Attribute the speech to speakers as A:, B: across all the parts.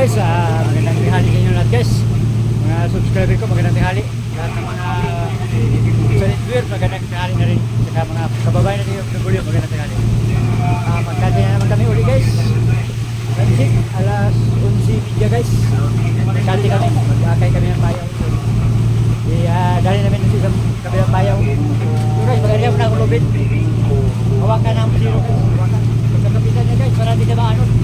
A: guys, ah, magandang tinghali sa inyo lahat guys. Mga subscriber ko, magandang tinghali. Lahat ng mga solid viewer, magandang tinghali na rin. Saka mga kababayan natin yung nagulyo, magandang tinghali. Ah, magkati na naman kami uli guys. Pansik, alas 11.30 guys. Magkati kami, mag-akay kami ng bayaw. Di, ah, dali namin sa kabilang bayaw. So guys, magandang na akong lubid. Hawakan ang zero guys. Hawakan. Pagkakapitan niya guys, para di ka maanod.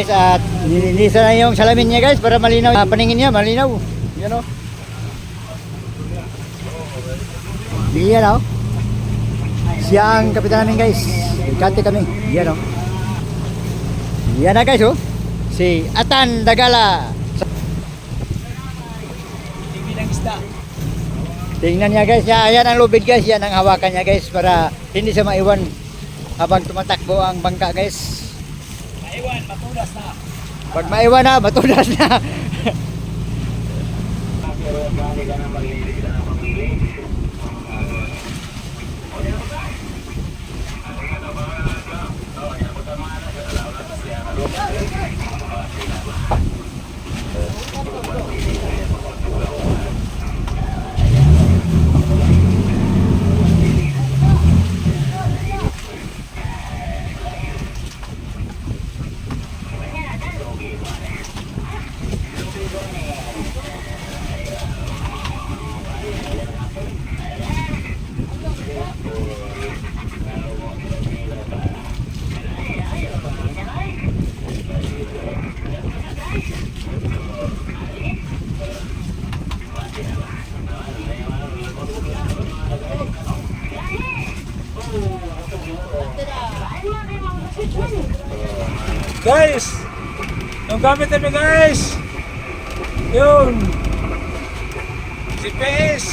A: Guys, at nilinisan na yung salamin niya guys para malinaw. Ah, paningin niya, malinaw. Yan o. Yan o. Siya ang kapitan namin guys. Kante kami. Yan o. Yan na guys o. Si Atan Dagala. Tingnan niya guys, ya, yan ang lubid guys, yan ang hawakan niya guys para hindi siya maiwan habang tumatakbo ang bangka guys.
B: Maiwan, matudas na.
A: Pag maiwan na, matudas na.
B: Guys! Yung gamit namin guys! Yun! GPS!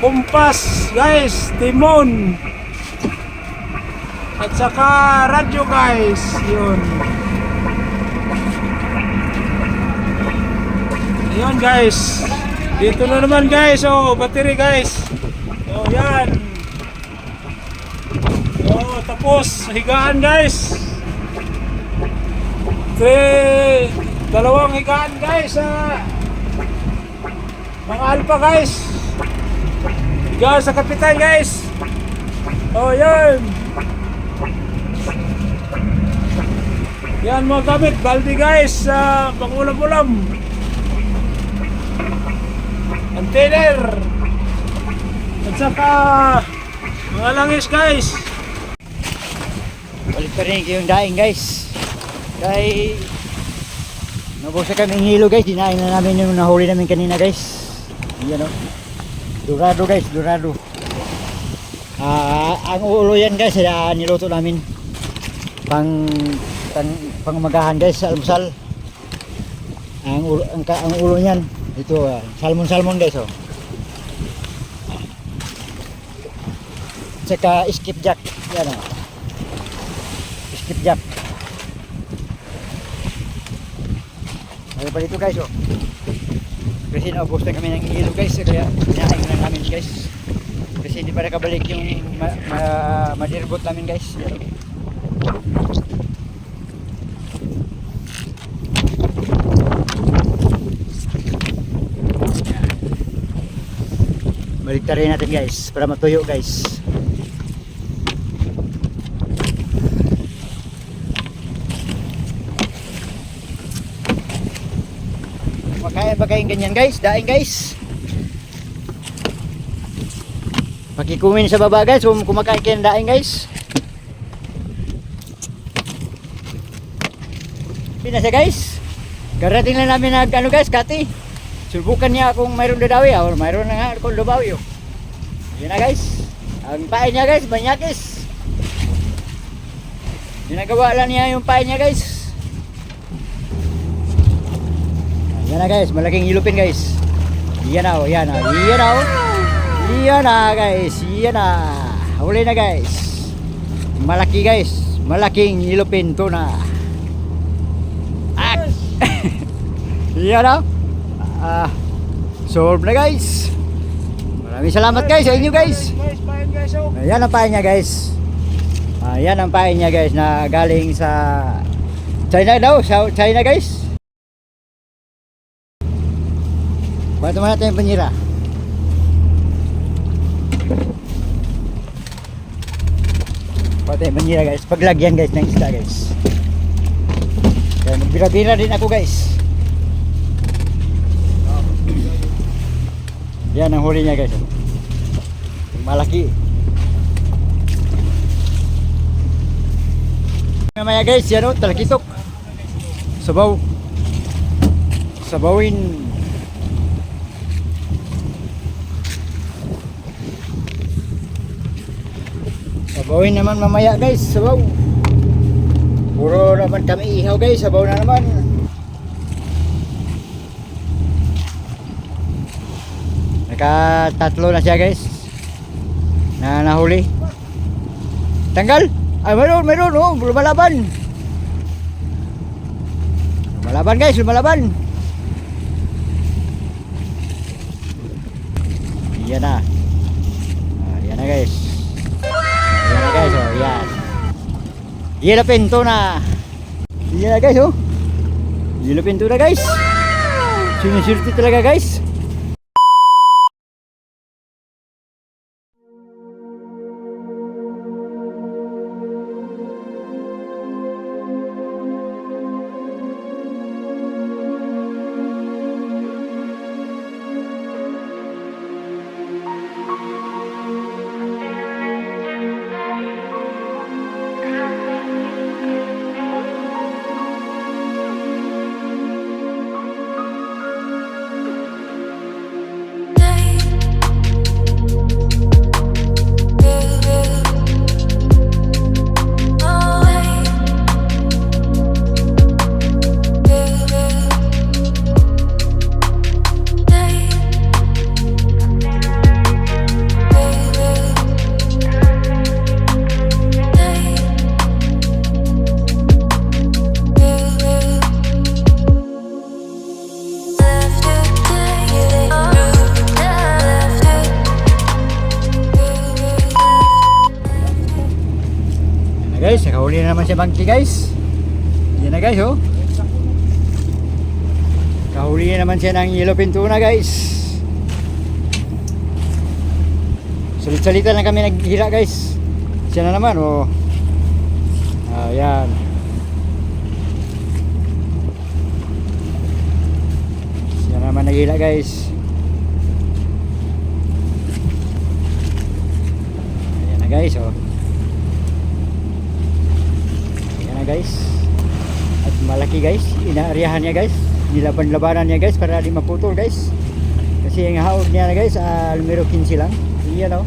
B: Kumpas guys! Timon! At saka radyo guys! Yun! Ayun guys! Dito na naman guys! Oh, battery guys! Oh, yan! Tapos higaan guys. Tre, dalawang higaan guys sa mga alpha guys. Higaan sa kapitan guys. Oh, yan. Yan mga gamit, baldi guys sa pangulam-ulam. Antenner. At saka mga langis guys.
A: Balik pa rin yung daing guys. Kay Nabusa kami hilo guys, dinain na namin yung nahuli namin kanina guys. Yan o. Durado guys, durado. Ah, ang ulo yan guys, ah, niluto namin. Pang pang pangumagahan guys sa almusal. Ang ang, ang ulo niyan ito ah, salmon salmon guys oh. Tsaka skipjack. Yan oh. Skipjack. Ano pa dito guys oh. Kasi naubos na kami ng hilo guys kaya kinain na namin guys. Kasi hindi pa nakabalik yung ma, ma, madirbot namin guys. Yan, oh. Balik rin natin guys para matuyo guys. Ba kayong ganyan guys? Daing guys. Pakikumin sa baba guys kung kumakain kayo ng daing guys. Siya guys. Karating lang namin nag ano guys, kati. Subukan niya kung mayroon dadawi ah, or mayroon na nga akong dabawi oh. Yun na guys. Ang pain niya guys, banyakis. Ginagawa lang niya yung pain niya guys. Yan na guys, malaking ilupin guys. Yan na, oh, yan na, yan na, oh. yan na guys, yan na. Huli na guys. Malaki guys, malaking ilupin tuna. Ah! yan na. Ah, solve na guys. Maraming salamat guys sa inyo guys. Ayan ang pain niya guys. Ayan ang pain niya guys na galing sa China daw, sa China guys. Bato mo natin yung panyira. Bato yung panyira guys. Paglagyan guys ng isda guys. Kaya magbira-bira din ako guys. Yan ang huli niya guys. oh. Malaki. Mamaya guys, yan o, talakitok. Sabaw. Sabawin. Sabawin naman mamaya guys, sabaw. Puro naman kami ihaw guys, sabaw na naman. Nakatatlo na siya guys. Na nahuli. Tanggal. Ay, meron, meron, oh, lumalaban. Lumalaban guys, lumalaban. Yan na. Yan na guys. Guys, oh, yan. Na pinto na. Yan na guys, oh. Na pinto na guys. Sinusurti talaga guys. Si Bangki guys. Yan na guys, oh. Kahuli na naman siya ng yellow pintuna guys. Sulit-salita lang kami naghila guys. Siya na naman, oh. Ayan. Siya na naman naghila guys. Ayan na guys, oh. Ayan na guys. At malaki guys. Inaaryahan niya guys. Nilaban-labanan niya guys para di maputol guys. Kasi ang haog niya na guys, uh, numero 15 lang. Iyan o.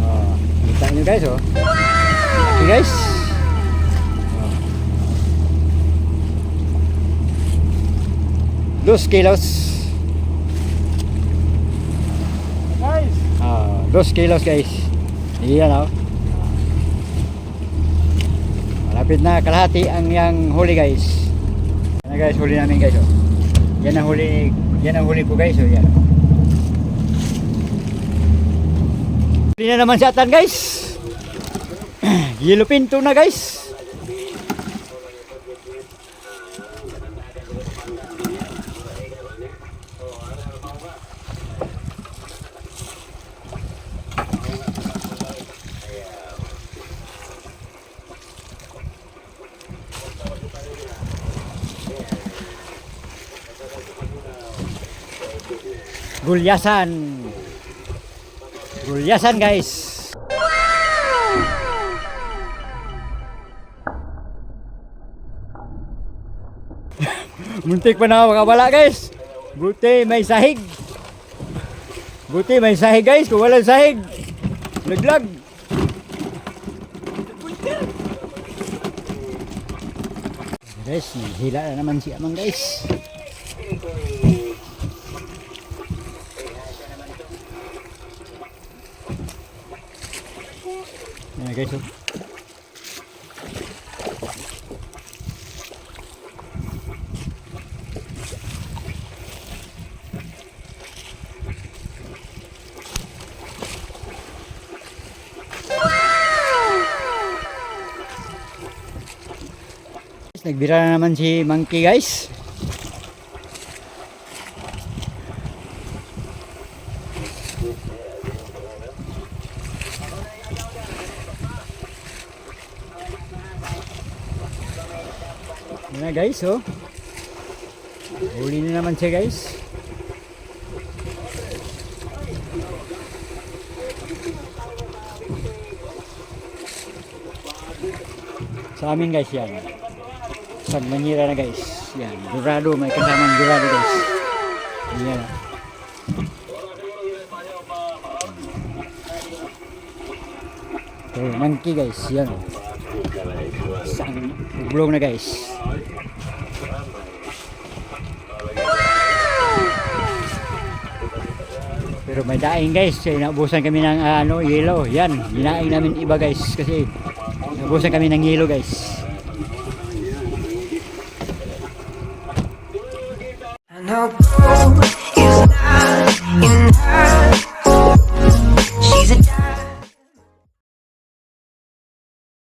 A: Oh, kita nyo guys oh. Laki guys. Oh. Dos kilos.
B: Guys,
A: Ah, dos kilos guys. Iyan oh. Malapit na kalahati ang yang huli guys. Yan na guys, huli namin guys oh. Yan ang huli, yan ang huli ko guys oh, yan. Huli na naman sa atan guys. Yellow pinto na guys. Gulyasan. Gulyasan guys. Muntik pa na ako makabala guys. Buti may sahig. Buti may sahig guys. Kung walang sahig, laglag. Guys, hila na naman si Amang guys. Guys, oh. Nagbira na naman si Monkey guys. Yan na guys, oh. Huli na naman siya guys. Sa amin guys yan. Pag manira na guys. Yan. Dorado. May kasamang dorado guys. Yan. So, monkey guys. Yan. Isang ublong na guys. Pero may daing guys. Kaya naubusan kami ng ah, ano, yellow. Yan. Dinaing namin iba guys. Kasi naubusan kami ng yellow guys.